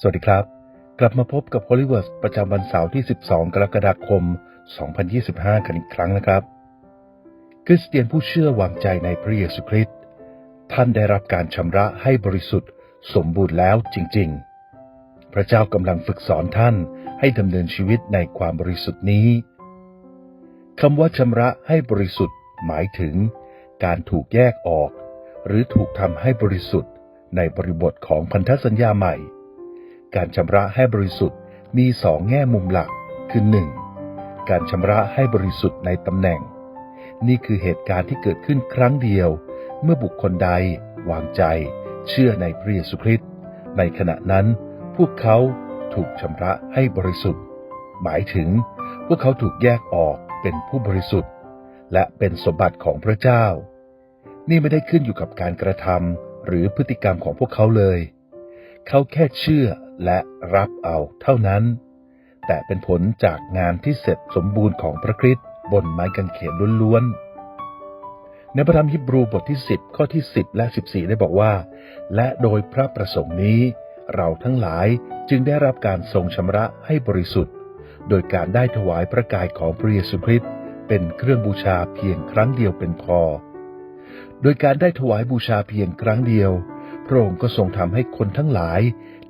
สวัสดีครับ กลับมาพบกับ h o l l y w o r d ประจำวันเสาร์ที่ 12 กรกฎาคม 2025 กันอีกครั้งนะครับ คริสเตียนผู้เชื่อวางใจในพระเยซูคริสต์ท่านได้รับการชำระให้บริสุทธิ์ สมบูรณ์แล้วจริง ๆ พระเจ้ากำลังฝึกสอนท่านให้ดำเนินชีวิตในความบริสุทธิ์นี้คำว่าชำระให้บริสุทธิ์ หมายถึง การถูกแยกออก หรือถูกทำให้บริสุทธิ์ ในบริบทของพันธสัญญาใหม่ การชำระให้บริสุทธิ์มีสองแง่มุมหลักคือ 1. การชำระให้บริสุทธิ์ในตำแหน่ง นี่คือเหตุการณ์ที่เกิดขึ้นครั้งเดียว เมื่อบุคคลใด วางใจ เชื่อในพระเยซูคริสต์ในขณะนั้น พวกเขาถูกชำระให้บริสุทธิ์ หมายถึง พวกเขาถูกแยกออกเป็นผู้บริสุทธิ์ และเป็นสมบัติของพระเจ้า นี่ไม่ได้ขึ้นอยู่กับการกระทำหรือพฤติกรรมของพวกเขาเลย เขาแค่เชื่อ และรับเอาเท่านั้น แต่เป็นผลจากงานที่เสร็จสมบูรณ์ของพระคริสต์บนไม้กางเขนล้วนๆ ในพระธรรมฮิบรูบทที่ 10 ข้อที่ 10 และ 14 ได้บอกว่า และโดยพระประสงค์นี้ เราทั้งหลายจึงได้รับการทรงชำระให้บริสุทธิ์ โดยการได้ถวายพระกายของพระเยซูคริสต์เป็นเครื่องบูชาเพียงครั้งเดียวเป็นพอ โดยการได้ถวายบูชาเพียงครั้งเดียว พระองค์ก็ทรงทำให้คนทั้งหลาย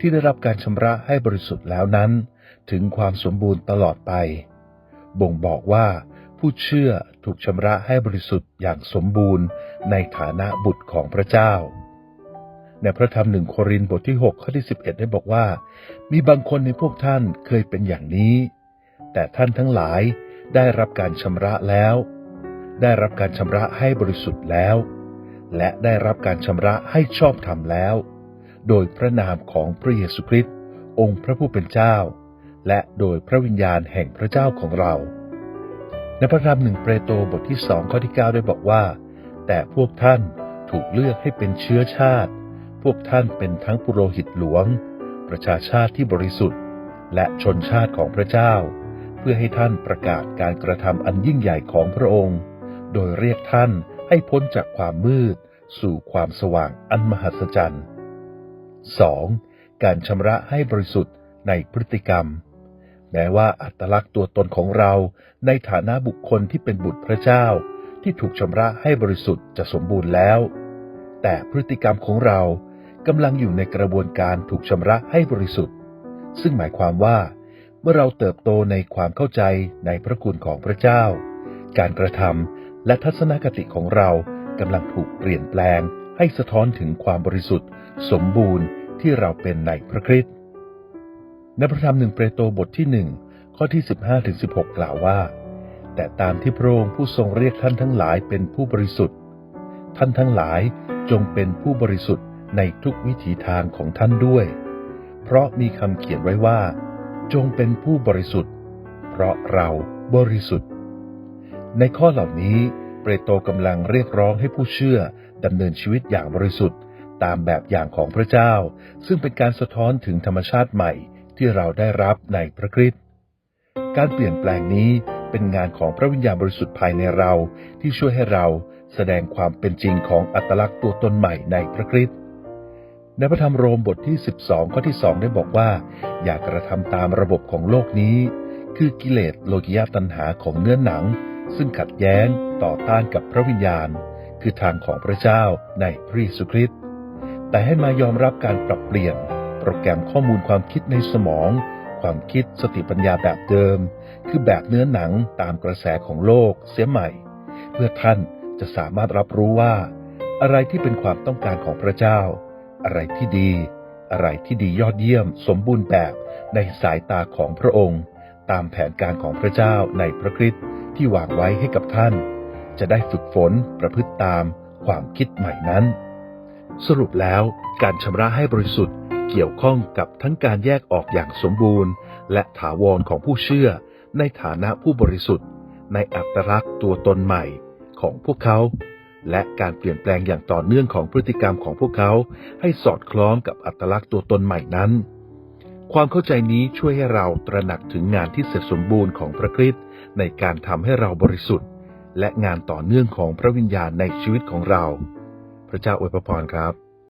ที่ได้รับการชำระให้บริสุทธิ์แล้วนั้น ถึงความสมบูรณ์ตลอดไป บ่งบอกว่าผู้เชื่อถูกชำระให้บริสุทธิ์อย่างสมบูรณ์ในฐานะบุตรของพระเจ้า ในพระธรรมหนึ่งโครินธ์บทที่6ข้อที่11 ได้บอกว่า มีบางคนในพวกท่านเคยเป็นอย่างนี้ แต่ท่านทั้งหลายได้รับการชำระแล้ว ได้รับการชำระให้บริสุทธิ์แล้ว และได้รับการชำระให้ชอบธรรมแล้ว โดยพระนามของพระเยซูคริสต์องค์พระผู้เป็นเจ้า และโดยพระวิญญาณแห่งพระเจ้าของเรา ในพระธรรมหนึ่งเปโตรบทที่สองข้อที่ 9 ได้บอกว่า แต่พวกท่านถูกเลือกให้เป็นเชื้อชาติ พวกท่านเป็นทั้งปุโรหิตหลวง ประชาชาติที่บริสุทธิ์ และชนชาติของพระเจ้า เพื่อให้ท่านประกาศการกระทำอันยิ่งใหญ่ของพระองค์ โดยเรียกท่านให้พ้นจากความมืด สู่ความสว่างอันมหัศจรรย์ 2. การชำระให้บริสุทธิ์ในพฤติกรรม แม้ว่าอัตลักษณ์ตัวตนของเราในฐานะบุคคลที่เป็นบุตรพระเจ้า ที่ถูกชำระให้บริสุทธิ์จะสมบูรณ์แล้ว แต่พฤติกรรมของเรากำลังอยู่ในกระบวนการถูกชำระให้บริสุทธิ์ ซึ่งหมายความว่าเมื่อเราเติบโตในความเข้าใจในพระคุณของพระเจ้า การกระทำและทัศนคติของเรากำลังถูกเปลี่ยนแปลง ให้สะท้อนถึงความบริสุทธิ์ สมบูรณ์ที่เราเป็นในพระคริสต์ในพระธรรมหนึ่งเปโตรบทที่หนึ่งข้อที่ 15ถึง16 กล่าวว่า แต่ตามที่พระองค์ผู้ทรงเรียกท่านทั้งหลายเป็นผู้บริสุทธิ์ ท่านทั้งหลายจงเป็นผู้บริสุทธิ์ในทุกวิถีทางของท่านด้วย เพราะมีคำเขียนไว้ว่า จงเป็นผู้บริสุทธิ์ เพราะเราบริสุทธิ์ ในข้อเหล่านี้ เปโตรกำลังเรียกร้องให้ผู้เชื่อดำเนินชีวิตอย่างบริสุทธิ์ ตามแบบอย่างของพระเจ้า ซึ่งเป็นการสะท้อนถึงธรรมชาติใหม่ที่เราได้รับในพระคริสต์การเปลี่ยนแปลงนี้เป็นงานของพระวิญญาณบริสุทธิ์ภายในเราที่ช่วยให้เราแสดงความเป็นจริงของอัตลักษณ์ตัวตนใหม่ในพระคริสต์ในพระธรรมโรมบทที่ 12 ข้อที่ 2 ได้บอกว่า อย่ากระทำตามระบบของโลกนี้ คือกิเลสโลกิยาตัณหาของเนื้อหนัง ซึ่งขัดแย้งต่อต้านกับพระวิญญาณ คือทางของพระเจ้าในพระเยซูคริสต์แต่ให้มายอมรับการปรับเปลี่ยน โปรแกรมข้อมูลความคิดในสมอง ความคิดสติปัญญาแบบเดิม คือแบบเนื้อหนังตามกระแสของโลกเสียใหม่ เพื่อท่านจะสามารถรับรู้ว่า อะไรที่เป็นความต้องการของพระเจ้า อะไรที่ดี อะไรที่ดียอดเยี่ยม สมบูรณ์แบบในสายตาของพระองค์ ตามแผนการของพระเจ้าในพระคริสต์ ที่วางไว้ให้กับท่าน จะได้ฝึกฝนประพฤติตามความคิดใหม่นั้น สรุปแล้วการชำระให้บริสุทธิ์เกี่ยวข้องกับทั้งการแยกออกอย่างสมบูรณ์ และถาวรของผู้เชื่อ ในฐานะผู้บริสุทธิ์ ในอัตลักษณ์ตัวตนใหม่ของพวกเขา และการเปลี่ยนแปลงอย่างต่อเนื่องของพฤติกรรมของพวกเขา ให้สอดคล้องกับอัตลักษณ์ตัวตนใหม่นั้น ความเข้าใจนี้ช่วยให้เราตระหนักถึงงานที่เสร็จสมบูรณ์ของพระคริสต์ในการทำให้เราบริสุทธิ์ และงานต่อเนื่องของพระวิญญาณในชีวิตของเรา พระเจ้าอวยพรครับ